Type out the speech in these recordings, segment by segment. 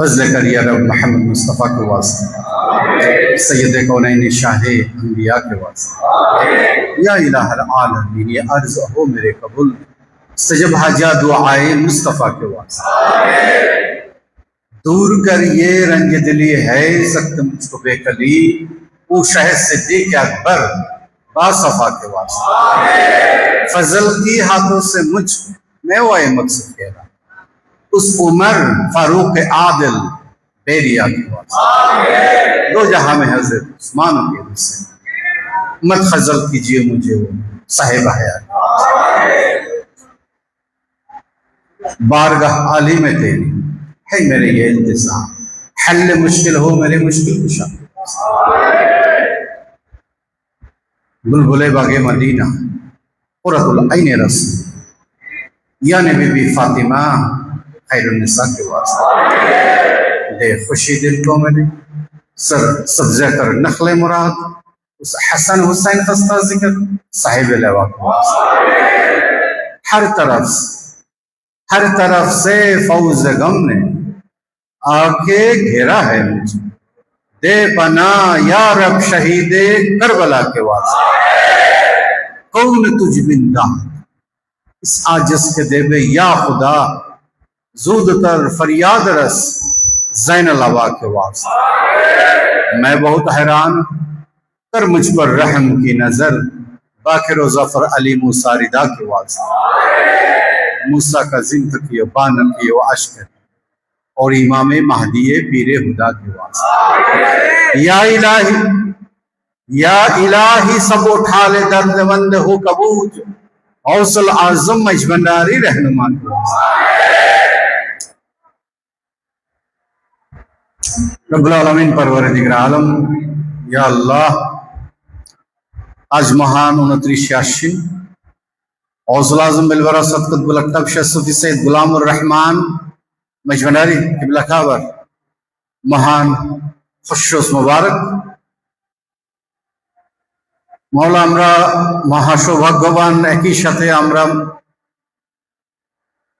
فضل کر یا رب محمد مصطفیٰ کے واسطے، سید کونین شاہ انبیاء کے واسطے۔ یا الہ العالمین، یہ عرض ہو میرے قبول۔ سجب حاجہ دعائے مصطفیٰ کے واسطے۔ دور کر یہ رنگ دلی ہے سخت مصطفیٰ کو بے کلی۔ وہ شہد صدیق اکبر باصفا کے واسطے۔ فضل کی ہاتھوں سے مجھ میں وہ مقصد کہہ رہا उस उमर फारूक आदिल बेरिया के वास्ते दो जहां में हजरत उस्मान के रूप से मत खजल कीजिए मुझे वो साहिब हयात बारगाह आली में तेरी है मेरे ये इंतजार हल मुश्किल हो मेरे मुश्किल कुशा बुलबुले बागे मदीना कुरतुल ऐन रसूल या नबी خیر النساء کے واسطے۔ دے خوشی دل کو ملے نے سبزہ کر نخل مراد، اس حسن حسین خستہ ذکر، صاحب لوا کے واسطے۔ ہر طرف ہر طرف سے فوز غم نے آ کے گھیرا ہے مجھے۔ دے پناہ یا رب شہید کربلا کے واسطے۔ کون تجھ بندہ؟ اس آجز کے دے بے یا خدا زود تر فریاد رس زین الوا کے واسطے۔ میں بہت حیران کر مجھ پر رحم کی نظر باقر و ظفر علی مساردا کے واسطے۔ موسا کا زندگی و بانقی و اشکر اور امام مہدی پیر ہدا کے واسطے۔ یا الہی یا الہی سب اٹھا لے درد مند ہو کبوت۔ حوصل اعظم مجبنداری رہنما کے واسطے۔ রবুল আলমিন পরবরদিগর আলম, ইয়া আল্লাহ, আজ মহান উনত্রিশে আশ্বিন ফজল আজম বিলবরা সদকত বুলাক্তাব শাহ সুফি সৈয়দ গুলামুর রহমান মজমানারি কিবলা খাবার, মহান খসরস মুবারক। মহল আমরা মহাসৌভাগ্যবান একই সাথে আমরা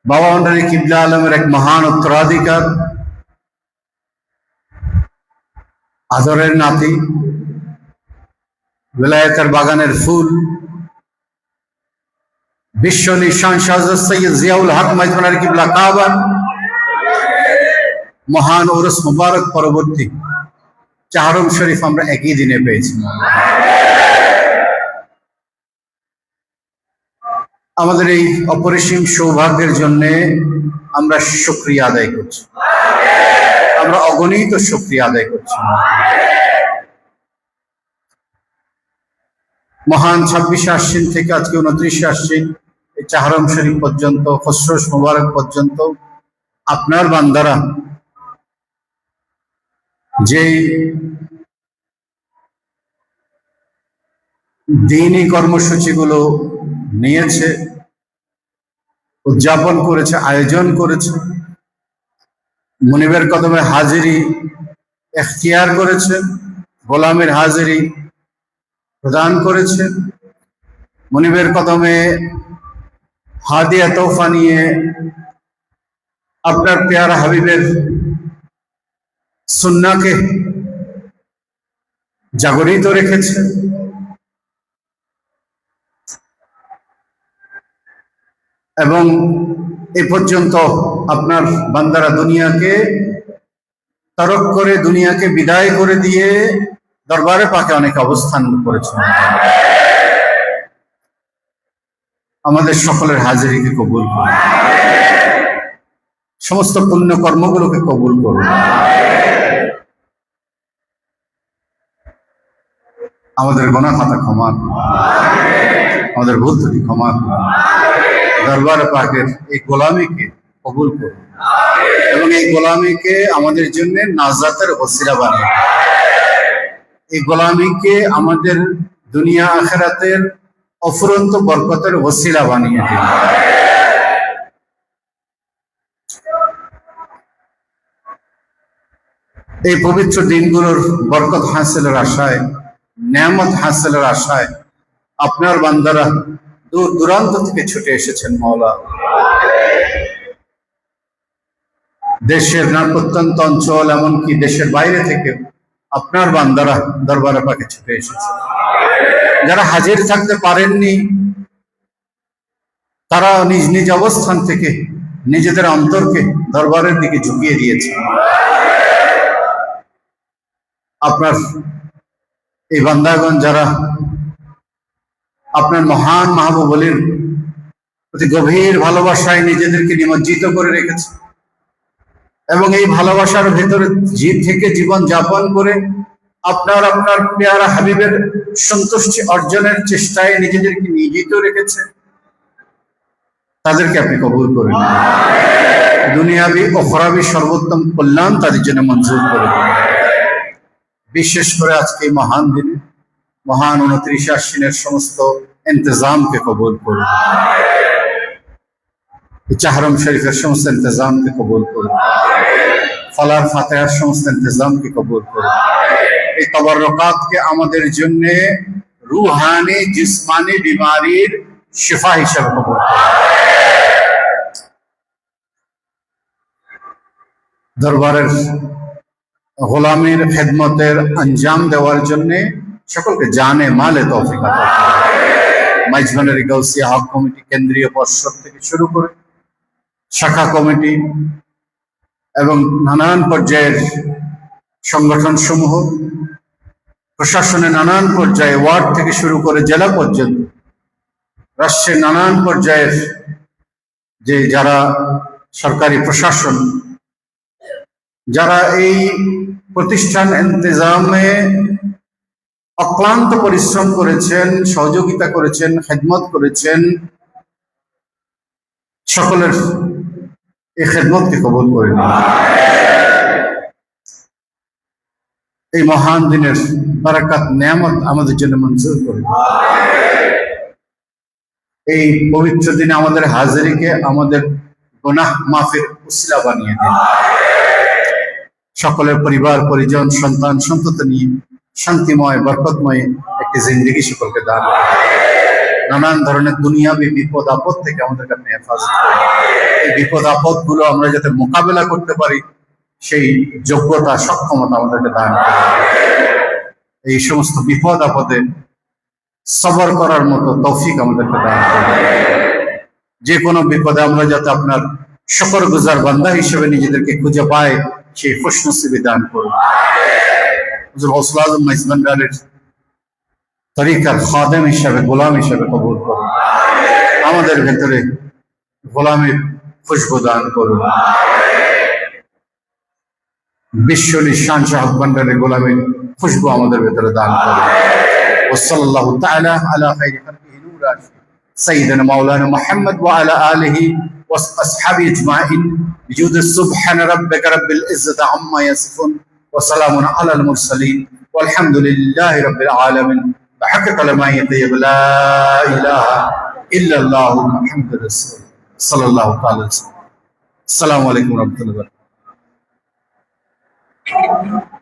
বাবা অন্ডারি কিবলা আলমের এক মহান উত্তরাধিকার আদরের নাতি, বিলায়তের বাগানের ফুল, বিশ্ব নিশান শাহজাদ সৈয়দ জিয়াউল হক মজমানার কিবলা কাবা মহান ওরস মুবারক পরবর্তী চাহরম শরীফ আমরা একই দিনে পেয়েছি। আমাদের এই অপরিসীম সৌভাগ্যের জন্য আমরা শুক্রিয়া আদায় করছি। আমরা অগণিত শুক্রিয়া আদায় করছি। মহান ছাব্বিশে আশ্বিন থেকে আজকে উনত্রিশে আশ্বিন, এই চাহরম শরীফ পর্যন্ত খসরস মুবারক পর্যন্ত, আপনার বান্দারা, যেই দিনই কর্মসূচিগুলো নিয়েছে, উদযাপন করেছে, আয়োজন করেছে মনিবের কদমে হাজিরি এখতিয়ার করেছে, গোলামের হাজিরি প্রদান করেছে। মনিবের কদমে হাদিয়া তোফা নিয়ে আপনার পেয়ারা হাবিবের সুন্নাকে জাগরিত রেখেছে। এবং এ পর্যন্ত আপনার বান্দারা দুনিয়াকে তরক করে, দুনিয়াকে বিদায় করে দিয়ে দরবারে পাকে অনেক অবস্থান করেছে আমাদের সকলের হাজিরিকে কবুল করুন সমস্ত পুণ্য কর্মগুলোকে কবুল করুন আমাদের গোনা খাতা ক্ষমা। আমাদের ভুল ক্ষমা। দরবার পাকের এই গোলামিকে কবুল করুন এবং এই গোলামিকে আমাদের জন্য নাজাতের ওসিলা বানিয়ে দিন। এই গোলামিকে আমাদের দুনিয়া আখেরাতের অফুরন্ত বরকতের ওসিলা বানিয়ে দিন এই পবিত্র দিনগুলোর বরকত হাসিলের আশায়, নিয়ামত হাসিলের আশায় আপনার বান্দারা দূর দূরান্ত থেকে ছুটে এসেছেন মৌলা দেশের না প্রত্যন্ত অঞ্চল, এমনকি দেশের বাইরে থেকে আপনার বান্দারা দরবারে পাকে ছুটে এসেছে। যারা হাজির থাকতে পারেননি, তারা নিজ নিজ অবস্থান থেকে নিজেদের অন্তরকে দরবারের দিকে ঝুঁকিয়ে দিয়েছে। আপনার এই বান্দাগণ যারা আপনার মহান মাহবুবলির প্রতি গভীর ভালোবাসায় নিজেদেরকে নিমজ্জিত করে রেখেছে। এবং এই ভালোবাসার ভেতরে জীব থেকে জীবন যাপন করে আপনার আপনার পেয়ারা হাবিবের সন্তুষ্টি অর্জনের চেষ্টায় নিজেদেরকে নিয়োজিত রেখেছে। তাদেরকে আপনি কবুল করে নিন দুনিয়াবি ও খরাবি সর্বোত্তম কল্যাণ তাদের জন্য মঞ্জুর করে বিশেষ করে আজকে এই মহান দিনে। মহান উনত্রিশ আশ্বিনের সমস্ত ইন্তজামকে কবুল করুন। চাহরম শরীফের সমস্ত ইন্তজামকে কবুল করুন। ফলার ফাতেহার সমস্ত ইন্তজামকে কবুল করুন। এই তবরকাতকে আমাদের জন্য রুহানি, জিসমানি, বিমারির শিফা হিসেবে কবুল করুন। দরবারের গোলামের খেদমতের আঞ্জাম দেওয়ার জন্য সকলকে জানে, মালে তৌফিক আতা গাউসিয়া হক কমিটি কেন্দ্রীয় পর্ষদ থেকে শুরু করে শাখা কমিটি এবং নানান পর্যায়ের সংগঠন সমূহ প্রশাসনের নানান পর্যায়ে ওয়ার্ড থেকে শুরু করে জেলা পর্যন্ত, রাষ্ট্রের নানান পর্যায়ের যে যারা সরকারি প্রশাসন, যারা এই প্রতিষ্ঠান ইন্তজামে অক্লান্ত পরিশ্রম করেছেন, সহযোগিতা করেছেন, খেদমত করেছেন, সকলের এই খেদমতকে কবল করে এই মহান দিনের বারাকাত নিয়ামত আমাদের জন্য মঞ্জুর করে এই পবিত্র দিনে আমাদের হাজারিকে আমাদের গুনাহ মাফের উসিলা বানিয়ে দিন। সকলের পরিবার, পরিজন, সন্তান, সন্ততি নিয়ে শান্তিময়, বরকতময় একটি জিন্দগি সকলকে দান নানান ধরনের দুনিয়াবি বিপদ, আপদ থেকে আমাদেরকে আপনি হেফাজত এই বিপদ আপদগুলো আমরা যাতে মোকাবেলা করতে পারি, সেই যোগ্যতা, সক্ষমতা আমাদেরকে দান এই সমস্ত বিপদ, আপদে সবর করার মতো তৌফিক আমাদেরকে দান যে কোনো বিপদে আমরা যাতে আপনার শকর গুজার বান্দা হিসেবে নিজেদেরকে খুঁজে পাই, সেই খুশনসিবি দান করুন। হুজুর গৌসুল আজম মাইজবান্ডারের তরিকার খাদেম হিসাবে গোলাম হিসাবে কবুল করুন আমাদের ভেতরে গোলামের খুশবু দান করুন বিশ্ব নিঃশান শাহ ভান্ডারের গোলামের খুশবু আমাদের ভেতরে দান করুন وصلى الله تعالى على خير خلقه نورا سيدنا مولانا محمد وعلى آله وأصحابه أجمعين بجود سبحان ربك رب العزة عما يصفون وسلام على المرسلين. والحمد لله رب العالمين. بحق كلمة يطيب لا إله إلا الله محمد رسول صلى الله تعالى وسلم. السلام عليكم ورحمة الله وبركاته.